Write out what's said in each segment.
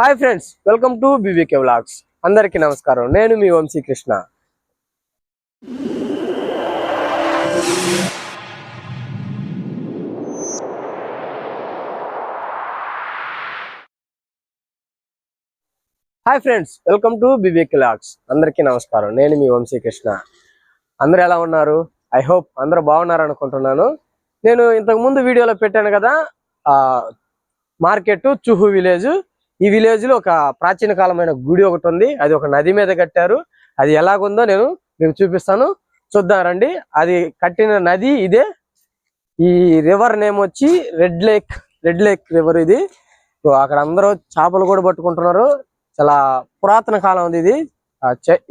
Hi friends welcome to BBK vlogs. అందరికీ నమస్కారం. నేను మీ Vamsi Krishna. Hi friends welcome to BBK vlogs. అందరికీ నమస్కారం. నేను మీ వంశీ కృష్ణ. అందరు ఎలా ఉన్నారు? ఐ హోప్ అందరూ బాగున్నారు అనుకుంటున్నాను. నేను ఇంతకు ముందు వీడియోలో పెట్టాను కదా ఆ మార్కెట్ చుహు విలేజ్. ఈ విలేజ్లో ఒక ప్రాచీన కాలమైన గుడి ఒకటి ఉంది. అది ఒక నది మీద కట్టారు. అది ఎలాగుందో నేను మీకు చూపిస్తాను. చూద్దాం రండి. అది కట్టిన నది ఇదే. ఈ రివర్ నేమ్ వచ్చి red lake red lake river ఇది. అక్కడ అందరూ చేపలు కూడా పట్టుకుంటున్నారు. చాలా పురాతన కాలం ఉంది ఇది. ఆ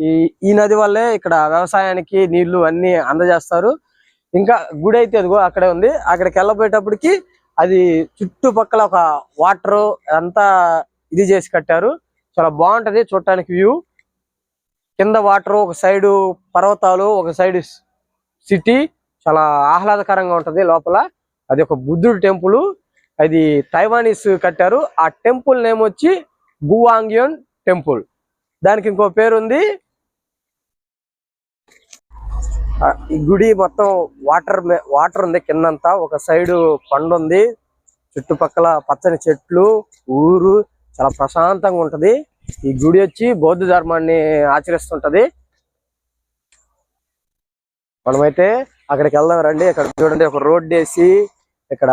ఈ ఈ నది వల్లే ఇక్కడ వ్యవసాయానికి నీళ్ళు అన్ని అందజేస్తారు. ఇంకా గుడి అయితే అదిగో అక్కడే ఉంది. అక్కడికి వెళ్ళబోయేటప్పటికి అది చుట్టుపక్కల ఒక వాటర్ అంతా ఇది చేసి కట్టారు. చాలా బాగుంటది చూడటానికి వ్యూ. కింద వాటర్ ఒక సైడు పర్వతాలు ఒక సైడ్ సిటీ. చాలా ఆహ్లాదకరంగా ఉంటది లోపల. అది ఒక బుద్ధుడు టెంపుల్. అది తైవానీస్ కట్టారు. ఆ టెంపుల్ నేమ్ వచ్చి గువాంగియోన్ టెంపుల్. దానికి ఇంకో పేరు ఉంది ఈ గుడి మొత్తం వాటర్ వాటర్ ఉంది కిందంతా. ఒక సైడు కొండ ఉంది చుట్టుపక్కల పచ్చని చెట్లు ఊరు. చాలా ప్రశాంతంగా ఉంటది. ఈ గుడి వచ్చి బౌద్ధ ధర్మాన్ని ఆచరిస్తుంటది. మనమైతే అక్కడికి వెళ్దాం రండి. ఇక్కడ చూడండి ఒక రోడ్ వేసి ఇక్కడ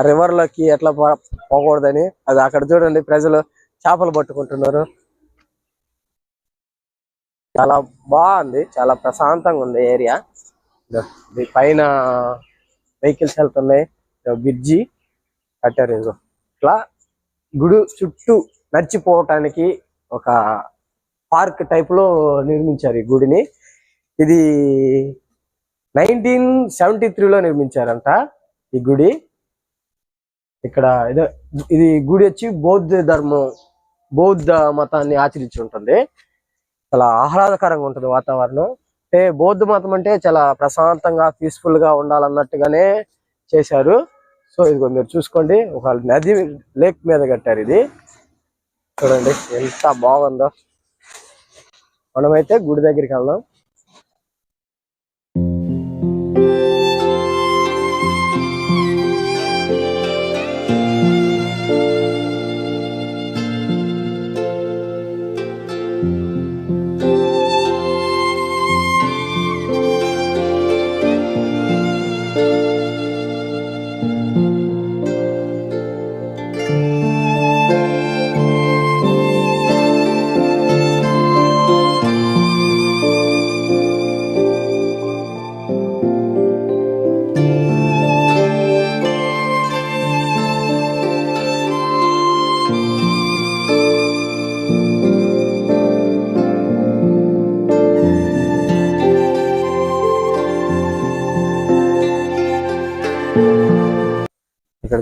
రివర్లోకి ఎట్లా పో- పోకూడదని. అది అక్కడ చూడండి ప్రజలు చేపలు పట్టుకుంటున్నారు. చాలా బాగుంది. చాలా ప్రశాంతంగా ఉంది ఏరియా. పైన వెహికల్స్ వెళ్తున్నాయి. బ్రిడ్జి కట్టారు ఇదిగో. ఇట్లా గుడి చుట్టూ నడిచిపోవటానికి ఒక పార్క్ టైప్లో నిర్మించారు ఈ గుడిని. ఇది నైన్టీన్ సెవెంటీ త్రీలో నిర్మించారంట ఈ గుడి. ఇక్కడ ఏదో ఇది గుడి వచ్చి బౌద్ధ ధర్మం బౌద్ధ మతాన్ని ఆచరించి ఉంటుంది. చాలా ఆహ్లాదకరంగా ఉంటుంది వాతావరణం. అంటే బౌద్ధ మతం అంటే చాలా ప్రశాంతంగా పీస్ఫుల్గా ఉండాలన్నట్టుగానే చేశారు. సో ఇదిగో మీరు చూసుకోండి. ఒక నది లేక్ మీద కట్టారు ఇది. చూడండి ఎంత బాగుందో. మనమైతే గుడి దగ్గరికి వెళ్దాం.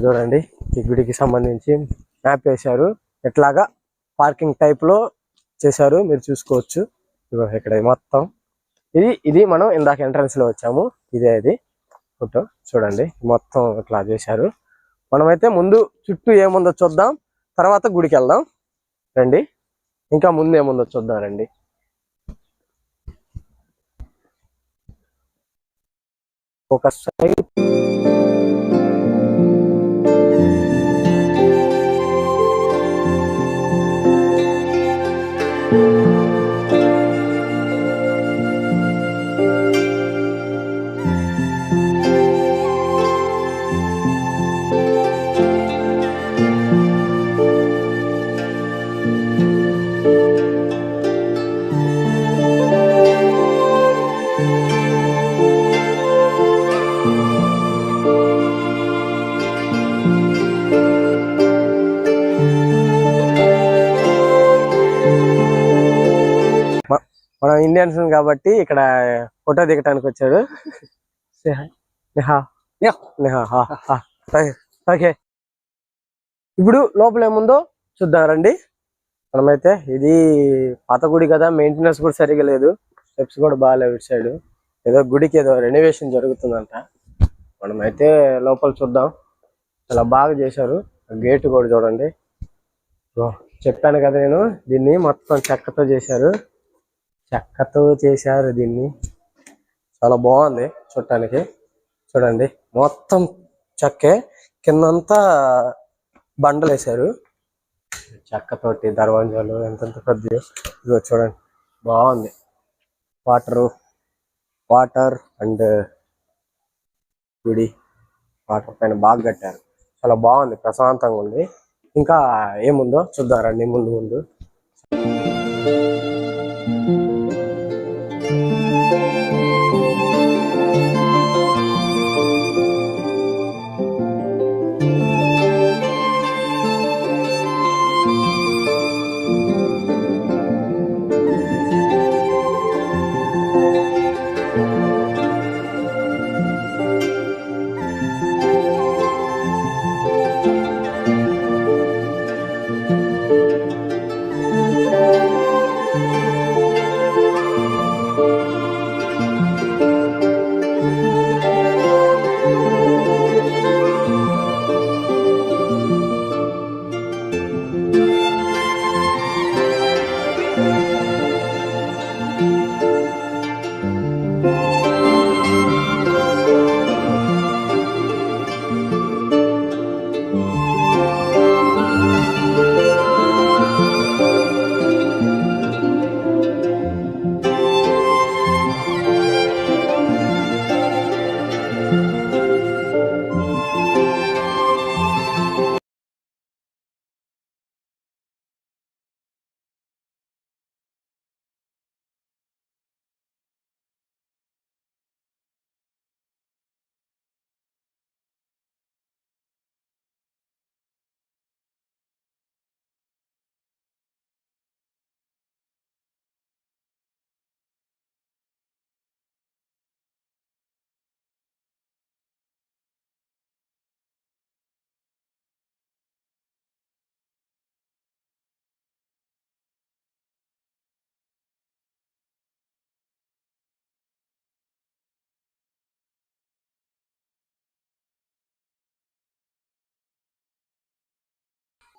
చూడండి. ఈ గుడికి సంబంధించి మ్యాప్ వేశారు. ఎట్లాగా పార్కింగ్ టైప్లో చేశారు మీరు చూసుకోవచ్చు. ఇక్కడ మొత్తం. ఇది ఇది మనం ఇందాక ఎంట్రన్స్లో వచ్చాము. ఇదే ఇది. ఫోటో చూడండి. మొత్తం ఇట్లా చేశారు. మనమైతే ముందు చుట్టూ ఏముందో చూద్దాం. తర్వాత గుడికి వెళ్దాం. రండి. ఇంకా ముందు ఏముందో చూద్దాం రండి. ఒక సైడ్ మనం కాబట్టి ఇక్కడ ఫోటో దిగటానికి వచ్చాడు. ఓకే. ఇప్పుడు లోపల ఏముందో చూద్దాం రండి. మనమైతే ఇది పాత గుడి కదా మెయింటెనెన్స్ కూడా సరిగా లేదు. స్టెప్స్ కూడా బాగాలేవు ఇటు సైడ్. ఏదో గుడికి ఏదో రెనోవేషన్ జరుగుతుందంట. మనమైతే లోపల చూద్దాం. చాలా బాగా చేశారు. గేట్ కూడా చూడండి. చెప్పాను కదా నేను. దీన్ని మొత్తం చెక్కతో చేశారు. చెక్కతో చేశారు దీన్ని. చాలా బాగుంది చూడటానికి. చూడండి మొత్తం చెక్కే. కిందంతా బండలు వేశారు చెక్కతోటి దర్వాజాలు ఎంతెంత పెద్ద ఇదిగో చూడండి బాగుంది. వాటరు వాటర్ అండ్ గుడి వాటర్ పైన బాగా కట్టారు. చాలా బాగుంది ప్రశాంతంగా ఉంది. ఇంకా ఏముందో చూద్దాం రండి ముందు ముందు.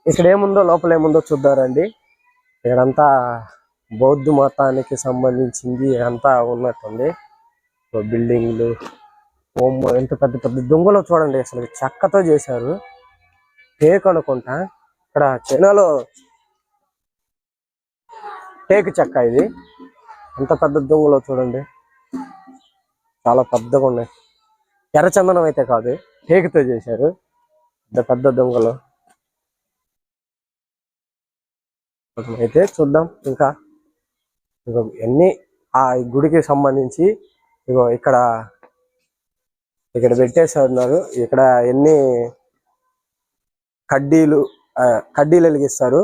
ఇక్కడ ఏముందో లోపల ఏముందో చూద్దారండి. ఇక్కడంతా బౌద్ధ మతానికి సంబంధించింది అంతా ఉన్నట్టుంది. బిల్డింగ్లు ఓం ఎంత పెద్ద పెద్ద దొంగలో చూడండి అసలు చెక్కతో చేశారు. టేక్ అనుకుంటా. ఇక్కడ చైనాలో టేక్ చెక్క ఇది. ఎంత పెద్ద దొంగలో చూడండి. చాలా పెద్దగా ఉన్నాయి. ఎర్రచందనం అయితే కాదు టేకుతో చేశారు. పెద్ద పెద్ద దొంగలు. అయితే చూద్దాం. ఇంకా ఇగో ఎన్ని ఆ గుడికి సంబంధించి ఇగో ఇక్కడ ఇక్కడ పెట్టేస్తున్నారు. ఇక్కడ ఎన్ని కడ్డీలు కడ్డీలు వెలిగిస్తారు.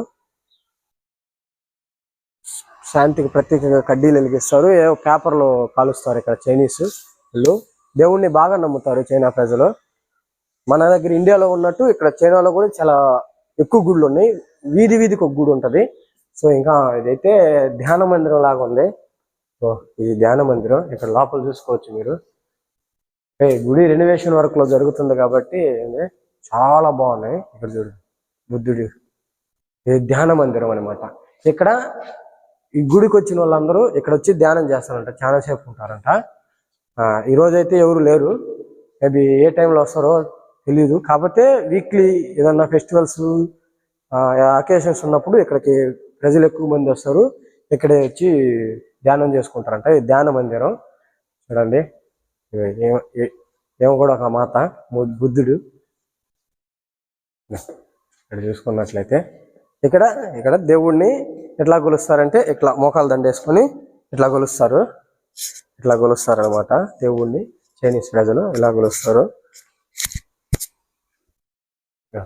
శాంతికి ప్రత్యేకంగా కడ్డీలు వెలిగిస్తారు. ఏవో పేపర్లు కాలుస్తారు ఇక్కడ చైనీస్ వాళ్ళు. దేవుణ్ణి బాగా నమ్ముతారు చైనా ప్రజలు. మన దగ్గర ఇండియాలో ఉన్నట్టు ఇక్కడ చైనాలో కూడా చాలా ఎక్కువ గుళ్ళు ఉన్నాయి. వీధి వీధికి ఒక గుడి ఉంటది. సో ఇంకా ఇదైతే ధ్యాన మందిరం లాగా ఉంది. సో ఇది ధ్యాన మందిరం. ఇక్కడ లోపల చూసుకోవచ్చు మీరు. గుడి రెనోవేషన్ వర్క్లో జరుగుతుంది కాబట్టి చాలా బాగున్నాయి. ఇక్కడ చూడు బుద్ధుడు. ఇది ధ్యాన మందిరం అనమాట ఇక్కడ ఈ గుడికి వచ్చిన వాళ్ళందరూ ఇక్కడ వచ్చి ధ్యానం చేస్తారంట చాలా సేపు ఉంటారంట. ఈ రోజు ఎవరు లేరు. మేబీ ఏ టైంలో వస్తారో తెలియదు కాకపోతే వీక్లీ ఏదన్నా ఫెస్టివల్స్ అకేషన్స్ ఉన్నప్పుడు ఇక్కడికి ప్రజలు ఎక్కువ మంది వస్తారు. ఇక్కడే వచ్చి ధ్యానం చేసుకుంటారంట. ఇది ధ్యాన మందిరం. చూడండి. ఏమో కూడా ఒక మాత బుద్ధుడు. ఇక్కడ చూసుకున్నట్లయితే ఇక్కడ ఇక్కడ దేవుణ్ణి ఎట్లా కొలుస్తారంటే ఇట్లా మోకాలు దండేసుకొని ఇట్లా కొలుస్తారు ఇట్లా కొలుస్తారు అనమాట దేవుణ్ణి. చైనీస్ ప్రజలు ఇలా కొలుస్తారు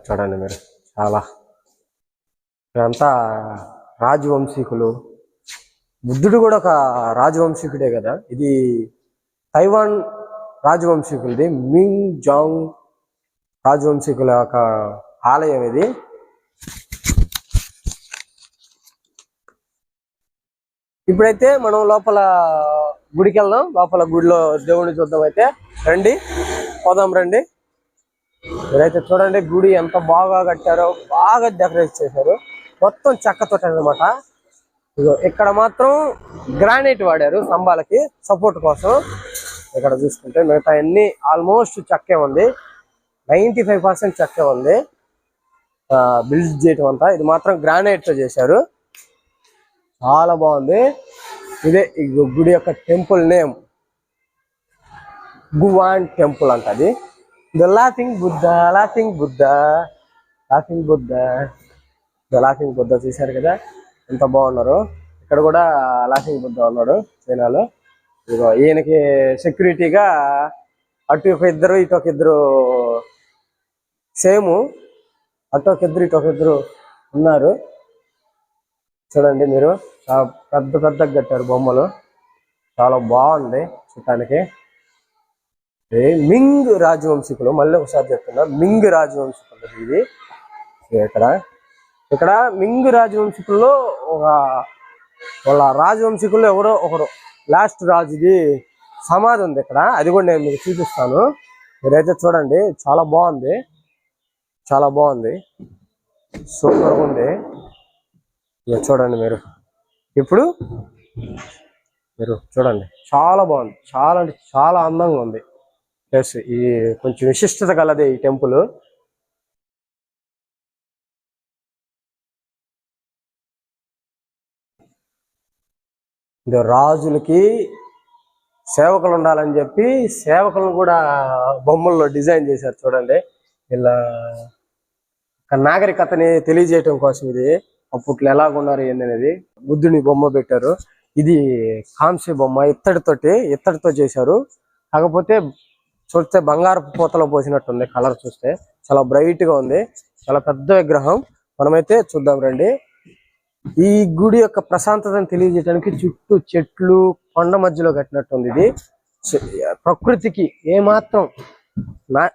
చూడండి మీరు. చాలా. ఇదంతా రాజవంశీకులు. బుద్ధుడు కూడా ఒక రాజవంశీకుడే కదా. ఇది తైవాన్ రాజవంశీకులది మింగ్ జాంగ్ రాజవంశీకుల యొక్క ఆలయం ఇది. ఇప్పుడైతే మనం లోపల గుడికి వెళ్దాం లోపల గుడిలో దేవుడిని చూద్దాం అయితే. రండి పోదాం రండి. మీరైతే చూడండి గుడి ఎంత బాగా కట్టారో బాగా డెకరేట్ చేశారు. మొత్తం చెక్కతో అనమాట ఇక్కడ మాత్రం గ్రానైట్ వాడారు స్తంభాలకి సపోర్ట్ కోసం. ఇక్కడ చూసుకుంటే మిగతా అన్ని ఆల్మోస్ట్ చెక్కే ఉంది. నైంటీ ఫైవ్ పర్సెంట్ చెక్కే ఉంది. బిల్డ్ చేయటం అంతా. ఇది మాత్రం గ్రానైట్తో చేశారు. చాలా బాగుంది. ఇదే ఈ గుడి యొక్క టెంపుల్ నేమ్. గువాన్ టెంపుల్ అంట అది. The laughing Buddha laughing Buddha laughing Buddha. Laughing Buddha చూశారు కదా? ఎంత బాగున్నారు. ఇక్కడ కూడా లాఫింగ్ బుద్ధ ఉన్నాడు చైనాలో. ఇదిగో ఈయనకి సెక్యూరిటీగా అటు ఒక ఇద్దరు ఇటు ఒక ఇద్దరు సేమ్ అటు ఒక ఇద్దరు ఇటు ఒక ఇద్దరు ఉన్నారు. చూడండి మీరు పెద్ద పెద్ద కట్టారు బొమ్మలు. చాలా బాగుంది చూడటానికి. మింగ్ రాజవంశీకులు మళ్ళీ ఒకసారి చెప్తున్నా మింగ్ రాజవంశీకులు ఇది. ఇక్కడ ఇక్కడ మింగ్ రాజవంశికుల్లో ఒక వాళ్ళ రాజవంశికుల్లో ఎవరో ఒకరు. లాస్ట్ రాజుది సమాధి ఉంది ఇక్కడ. అది కూడా నేను మీకు చూపిస్తాను. మీరైతే చూడండి. చాలా బాగుంది. చాలా బాగుంది. సూపర్గా ఉంది. ఇక చూడండి మీరు. ఇప్పుడు మీరు చూడండి. చాలా బాగుంది. చాలా అంటే చాలా అందంగా ఉంది. ప్లస్ ఈ కొంచెం విశిష్టత కలదే ఈ టెంపుల్. ఇది రాజులకి సేవకులు ఉండాలని చెప్పి సేవకులను కూడా బొమ్మల్లో డిజైన్ చేశారు చూడండి. ఇలా నాగరికతని తెలియజేయటం కోసం ఇది. అప్పట్లో ఎలాగున్నారు ఏందనేది బుద్ధుని బొమ్మ పెట్టారు. ఇది కాంస్య బొమ్మ ఇత్తడితోటి ఇత్తడితో చేశారు. కాకపోతే చూస్తే బంగారపు పూతలో పోసినట్టుంది కలర్ చూస్తే. చాలా బ్రైట్గా ఉంది. చాలా పెద్ద విగ్రహం. మనమైతే చూద్దాం రండి. ఈ గుడి యొక్క ప్రశాంతతను తెలియజేయడానికి చుట్టూ చెట్లు కొండ మధ్యలో కట్టినట్టుంది ఇది. ప్రకృతికి ఏమాత్రం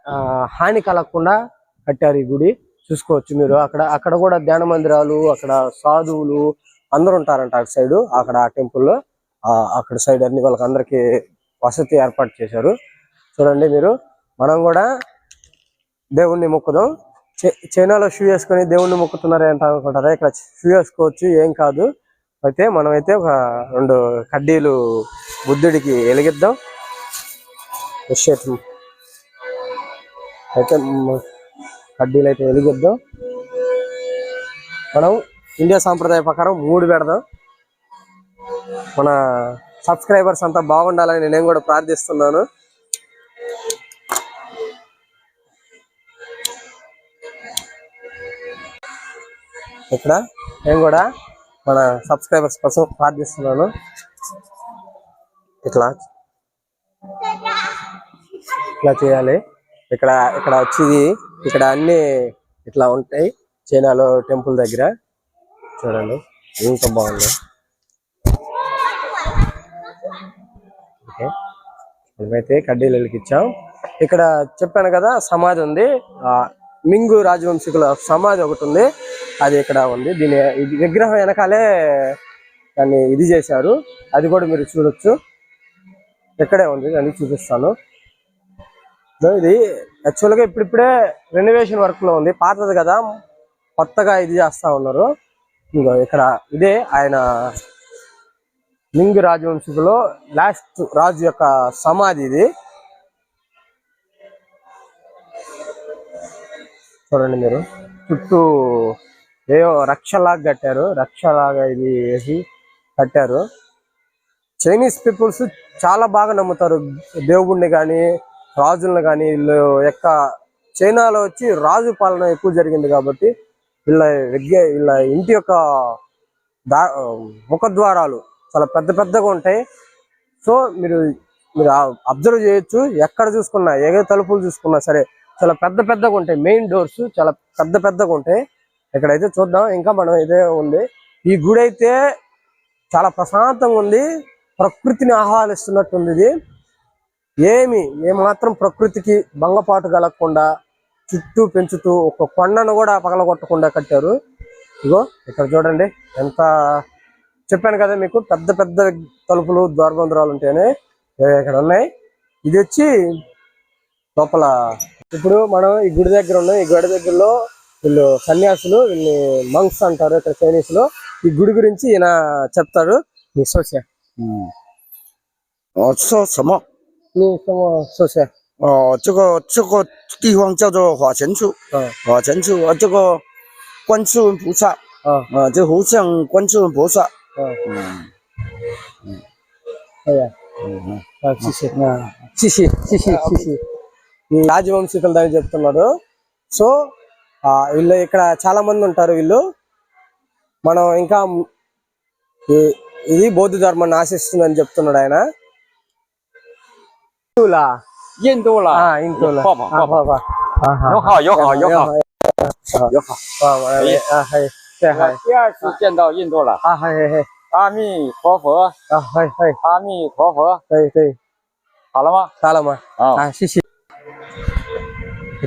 ఆ, హాని కలగకుండా కట్టారు ఈ గుడి. చూసుకోవచ్చు మీరు. అక్కడ అక్కడ కూడా ధ్యాన మందిరాలు అక్కడ సాధువులు అందరు ఉంటారంట అటు సైడ్ అక్కడ ఆ టెంపుల్లో అక్కడ సైడ్ అన్ని వాళ్ళకి అందరికి వసతి ఏర్పాటు చేశారు. చూడండి మీరు. మనం కూడా దేవుణ్ణి మొక్కుదాం. చైనాలో షూ వేసుకొని దేవుణ్ణి మొక్కుతున్నారు అంట అనుకుంటారా? ఇక్కడ షూ వేసుకోవచ్చు ఏం కాదు. అయితే మనం అయితే ఒక రెండు కడ్డీలు బుద్ధుడికి వెలిగిద్దాం. అయితే కడ్డీలు అయితే వెలిగిద్దాం. మనం ఇండియా సాంప్రదాయ ప్రకారం మూడు పెడదాం. మన సబ్స్క్రైబర్స్ అంతా బాగుండాలని నేను కూడా ప్రార్థిస్తున్నాను. ఇక్కడ నేను కూడా మన సబ్స్క్రైబర్స్ కోసం ప్రార్థిస్తున్నాను ఇట్లా. ఇట్లా చేయాలి. ఇక్కడ ఇక్కడ వచ్చి ఇక్కడ అన్ని ఇట్లా ఉంటాయి. చైనాలో టెంపుల్ దగ్గర. చూడండి ఎంత బాగుంది. ఓకే. మనమైతే ఇచ్చాం. ఇక్కడ చెప్పాను కదా సమాధి ఉంది. ఆ మింగు రాజవంశీకుల సమాధి ఒకటి ఉంది. అది ఇక్కడ ఉంది. దీని విగ్రహం వెనకాలే దాన్ని ఇది చేశారు. అది కూడా మీరు చూడొచ్చు. ఇక్కడే ఉంది దాన్ని చూపిస్తాను. ఇది యాక్చువల్గా ఇప్పుడిప్పుడే రెనోవేషన్ వర్క్లో ఉంది. పాతది కదా. కొత్తగా ఇది చేస్తా ఉన్నారు. ఇంకో ఇక్కడ ఇదే ఆయన మింగ్ రాజవంశికులో లాస్ట్ రాజు యొక్క సమాధి ఇది. చూడండి మీరు. చుట్టూ ఏవో రక్షలాగా కట్టారు. రక్షలాగా ఇది వేసి కట్టారు. చైనీస్ పీపుల్స్ చాలా బాగా నమ్ముతారు. దేవుడిని కానీ రాజులను కానీ వీళ్ళు యొక్క చైనాలో వచ్చి రాజు పాలన ఎక్కువ జరిగింది కాబట్టి వీళ్ళ విద్య వీళ్ళ ఇంటి యొక్క దా ముఖద్వారాలు చాలా పెద్ద పెద్దగా ఉంటాయి. సో మీరు మీరు అబ్జర్వ్ చేయొచ్చు. ఎక్కడ చూసుకున్నా ఏ తలుపులు చూసుకున్నా సరే చాలా పెద్ద పెద్దగా ఉంటాయి. మెయిన్ డోర్స్ చాలా పెద్ద పెద్దగా ఉంటాయి. ఇక్కడైతే చూద్దాం ఇంకా మనం ఇదే ఉంది. ఈ గుడి అయితే చాలా ప్రశాంతంగా ఉంది. ప్రకృతిని ఆహ్వానిస్తున్నట్టుంది ఇది. ఏమి ఏమాత్రం ప్రకృతికి భంగపాటు కలగకుండా చుట్టూ పెంచుతూ ఒక కొండను కూడా పగలగొట్టకుండా కట్టారు. ఇగో ఇక్కడ చూడండి ఎంత చెప్పాను కదా మీకు పెద్ద పెద్ద తలుపులు ద్వారబంధురాలు ఉంటాయని ఇక్కడ ఉన్నాయి. ఇది వచ్చి లోపల. ఇప్పుడు మనం ఈ గుడి దగ్గర ఉన్నాం. ఈ గుడి దగ్గరలో వీళ్ళు సన్యాసులు వీళ్ళని మంక్స్ అంటారు ఇక్కడ చైనీస్ లో ఈ గుడి గురించి ఈయన చెప్తాడు నీ సోసే 嗯，哦，说什么？ నీ సోసే 哦，这个这个地方叫做法前处， ఆ, 法前处啊，这个观世音菩萨 ఆ, 啊，这佛像观世音菩萨。 ఆ, 嗯 అయ్యా. 嗯嗯 ఆ, శిష్య. 啊， శిషి శిషి శిషి ఈ రాజవంశీకులు దాన్ని చెప్తున్నారు సో ఆ, వీళ్ళు ఇక్కడ చాలా మంది ఉంటారు వీళ్ళు. మనం ఇంకా ఇది బౌద్ధ ధర్మాన్ని ఆశిస్తుందని చెప్తున్నాడు ఆయన.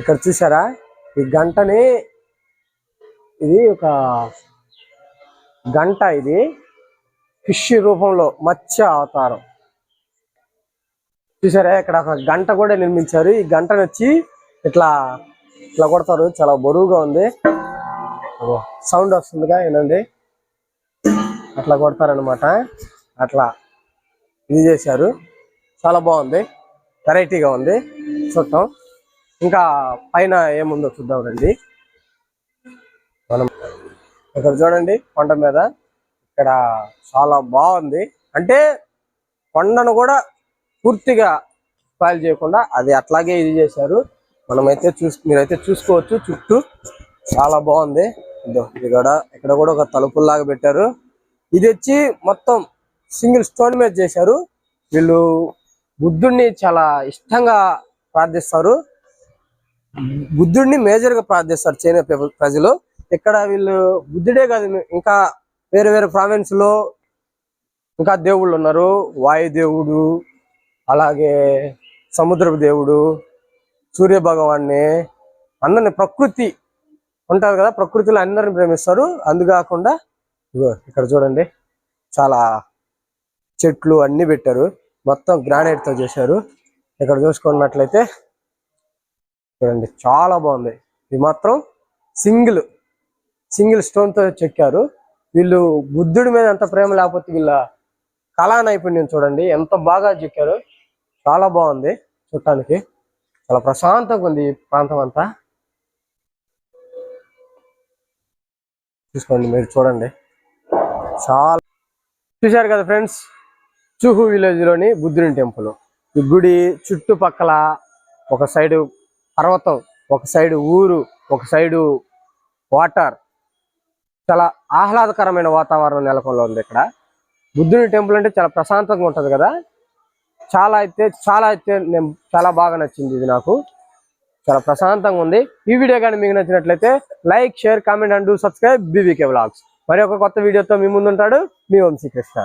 ఇక్కడ చూసారా? ఈ గంటని ఇది ఒక గంట ఇది. ఫిష్ రూపంలో మత్స్య అవతారం. చూసారా? ఇక్కడ ఒక గంట కూడా నిర్మించారు. ఈ గంటను వచ్చి ఇట్లా ఇట్లా కొడతారు. చాలా బరువుగా ఉంది. సౌండ్ వస్తుందిగా ఏనండి అట్లా కొడతారనమాట అట్లా ఇది చేశారు. చాలా బాగుంది. వెరైటీగా ఉంది. చూడటం ఇంకా పైన ఏముందో చూద్దాం రండి. మనం ఇక్కడ చూడండి కొండ మీద ఇక్కడ చాలా బాగుంది. అంటే కొండను కూడా పూర్తిగా స్పాయిల్ చేయకుండా అది అట్లాగే ఇది చేశారు. మనమైతే చూస్ మీరైతే చూసుకోవచ్చు చుట్టూ. చాలా బాగుంది. ఇది కూడా ఇక్కడ కూడా ఒక తలుపుల్లాగా పెట్టారు. ఇది వచ్చి మొత్తం సింగిల్ స్టోన్ మీద చేశారు. వీళ్ళు బుద్ధుడిని చాలా ఇష్టంగా ప్రార్థిస్తారు. బుద్ధుడిని మేజర్గా ప్రార్థిస్తారు చైనా ప్రజలు. ఇక్కడ వీళ్ళు బుద్ధుడే కాదు ఇంకా వేరే వేరే ప్రావిన్స్లో ఇంకా దేవుళ్ళు ఉన్నారు. వాయుదేవుడు అలాగే సముద్రపు దేవుడు సూర్య భగవాన్ని అందరిని ప్రకృతి ఉంటారు కదా ప్రకృతిలో అందరిని ప్రేమిస్తారు. అందుకాకుండా ఇక్కడ చూడండి చాలా చెట్లు అన్ని పెట్టారు. మొత్తం గ్రానైట్తో చేశారు. ఇక్కడ చూసుకున్నట్లయితే చూడండి చాలా బాగుంది. ఇది మాత్రం సింగిల్ సింగిల్ స్టోన్తో చెక్కారు. వీళ్ళు బుద్ధుడి మీద ఎంత ప్రేమ లేకపోతే వీళ్ళ కళా నైపుణ్యం చూడండి ఎంత బాగా చెక్కారు. చాలా బాగుంది చూడటానికి. చాలా ప్రశాంతంగా ఉంది ఈ ప్రాంతం అంతా. చూసుకోండి మీరు చూడండి. చాలా చూశారు కదా ఫ్రెండ్స్ చుహు విలేజ్లోని బుద్ధుని టెంపుల్. ఈ గుడి చుట్టుపక్కల ఒక సైడు పర్వతం ఒక సైడు ఊరు ఒక సైడు వాటర్. చాలా ఆహ్లాదకరమైన వాతావరణం నెలకొంది ఉంది ఇక్కడ. బుద్ధుని టెంపుల్ అంటే చాలా ప్రశాంతంగా ఉంటుంది కదా. చాలా అయితే చాలా అయితే నేను చాలా బాగా నచ్చింది ఇది నాకు. చాలా ప్రశాంతంగా ఉంది. ఈ వీడియో కానీ మీకు నచ్చినట్లయితే like share comment and subscribe BVK vlogs మరి ఒక కొత్త వీడియోతో మీ ముందుంటాడు మీ వంశీకృష్ణ.